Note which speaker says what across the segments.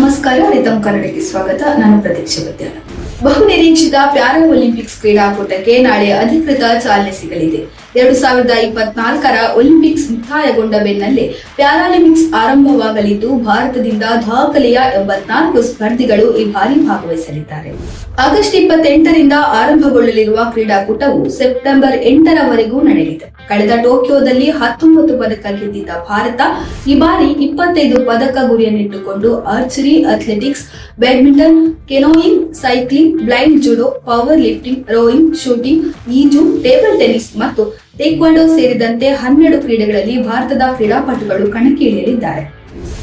Speaker 1: ನಮಸ್ಕಾರ ರಿತಂ ಕನ್ನಡಕ್ಕೆ ಸ್ವಾಗತ. ನಾನು ಪ್ರತೀಕ್ಷಾ ಬಹು ನಿರೀಕ್ಷಿತ ಪ್ಯಾರಾ ಒಲಿಂಪಿಕ್ಸ್ ಕ್ರೀಡಾಕೂಟಕ್ಕೆ ನಾಳೆ ಅಧಿಕೃತ ಚಾಲನೆ ಸಿಗಲಿದೆ. ಎರಡು ಸಾವಿರದ ಇಪ್ಪತ್ನಾಲ್ಕರ ಒಲಿಂಪಿಕ್ಸ್ ಮುಕ್ತಾಯಗೊಂಡ ಬೆನ್ನಲ್ಲೇ ಪ್ಯಾರಾಲಿಂಪಿಕ್ಸ್ ಆರಂಭವಾಗಲಿದ್ದು, ಭಾರತದಿಂದ ದಾಖಲೆಯ ಎಂಬತ್ನಾಲ್ಕು ಸ್ಪರ್ಧಿಗಳು ಈ ಬಾರಿ ಭಾಗವಹಿಸಲಿದ್ದಾರೆ. ಆಗಸ್ಟ್ ಇಪ್ಪತ್ತೆಂಟರಿಂದ ಆರಂಭಗೊಳ್ಳಲಿರುವ ಕ್ರೀಡಾಕೂಟವು ಸೆಪ್ಟೆಂಬರ್ ಎಂಟರವರೆಗೂ ನಡೆಯಲಿದೆ. ಕಳೆದ ಟೋಕಿಯೋದಲ್ಲಿ ಹತ್ತೊಂಬತ್ತು ಪದಕ ಗೆದ್ದಿದ್ದ ಭಾರತ ಈ ಬಾರಿ ಇಪ್ಪತ್ತೈದು ಪದಕ ಗುರಿಯನ್ನಿಟ್ಟುಕೊಂಡು archery, athletics, badminton, canoeing, cycling, blind judo, power lifting, rowing, shooting, ಈಜು, ಟೇಬಲ್ ಟೆನಿಸ್ ಮತ್ತು ಟೇಕ್ವಾಂಡೋ ಸೇರಿದಂತೆ ಹನ್ನೆರಡು ಕ್ರೀಡೆಗಳಲ್ಲಿ ಭಾರತದ ಕ್ರೀಡಾಪಟುಗಳು ಕಣಕ್ಕಿಳಿಯಲಿದ್ದಾರೆ.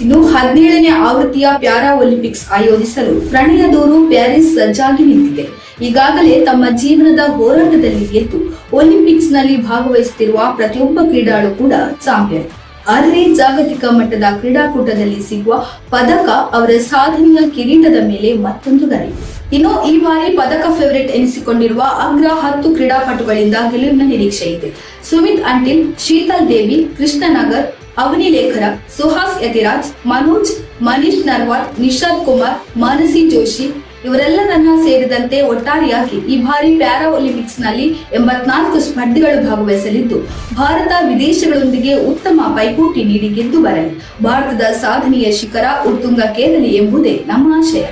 Speaker 1: ಇನ್ನು ಹದಿನೇಳನೇ ಆವೃತ್ತಿಯ ಪ್ಯಾರಾ ಒಲಿಂಪಿಕ್ಸ್ ಆಯೋಜಿಸಲು ಪ್ರಣಯ ದೂರು ಪ್ಯಾರಿಸ್ ಸಜ್ಜಾಗಿ ನಿಂತಿದೆ. ಈಗಾಗಲೇ ತಮ್ಮ ಜೀವನದ ಹೋರಾಟದಲ್ಲಿ ಗೆದ್ದು ಒಲಿಂಪಿಕ್ಸ್ನಲ್ಲಿ ಭಾಗವಹಿಸುತ್ತಿರುವ ಪ್ರತಿಯೊಬ್ಬ ಕ್ರೀಡಾಳು ಕೂಡ ಚಾಂಪಿಯನ್. ಆದರೆ ಜಾಗತಿಕ ಮಟ್ಟದ ಕ್ರೀಡಾಕೂಟದಲ್ಲಿ ಸಿಗುವ ಪದಕ ಅವರ ಸಾಧನೆಯ ಕಿರೀಟದ ಮೇಲೆ ಮತ್ತೊಂದು ಗರಿ. ಇನ್ನು ಈ ಬಾರಿ ಪದಕ ಫೇವರೇಟ್ ಎನಿಸಿಕೊಂಡಿರುವ ಅಗ್ರ ಹತ್ತು ಕ್ರೀಡಾಪಟುಗಳಿಂದ ಗೆಲುವಿನ ನಿರೀಕ್ಷೆ ಇದೆ. ಸುಮಿತ್ ಅಂಟಿಲ್, ಶೀತಲ್ ದೇವಿ, ಕೃಷ್ಣನಗರ್ ಅವನಿ ಲೇಖರ ಸುಹಾಸ್ ಯತಿರಾಜ್, ಮನೋಜ್, ಮನೀಶ್ ನರ್ವಾಲ್ ನಿಶಾದ್ ಕುಮಾರ್, ಮಾನಸಿ ಜೋಶಿ ಇವರೆಲ್ಲರನ್ನ ಸೇರಿದಂತೆ ಒಟ್ಟಾರೆಯಾಗಿ ಈ ಬಾರಿ ಪ್ಯಾರಾ ಒಲಿಂಪಿಕ್ಸ್ನಲ್ಲಿ ಎಂಬತ್ನಾಲ್ಕು ಸ್ಪರ್ಧಿಗಳು ಭಾಗವಹಿಸಲಿದ್ದು, ಭಾರತ ವಿದೇಶಗಳೊಂದಿಗೆ ಉತ್ತಮ ಪೈಪೋಟಿ ನೀಡಿ ಗೆದ್ದು ಬರಲಿ. ಭಾರತದ ಸಾಧನೆಯ ಶಿಖರ ಉತ್ತುಂಗಕ್ಕೇರಲಿ ಎಂಬುದೇ ನಮ್ಮ ಆಶಯ.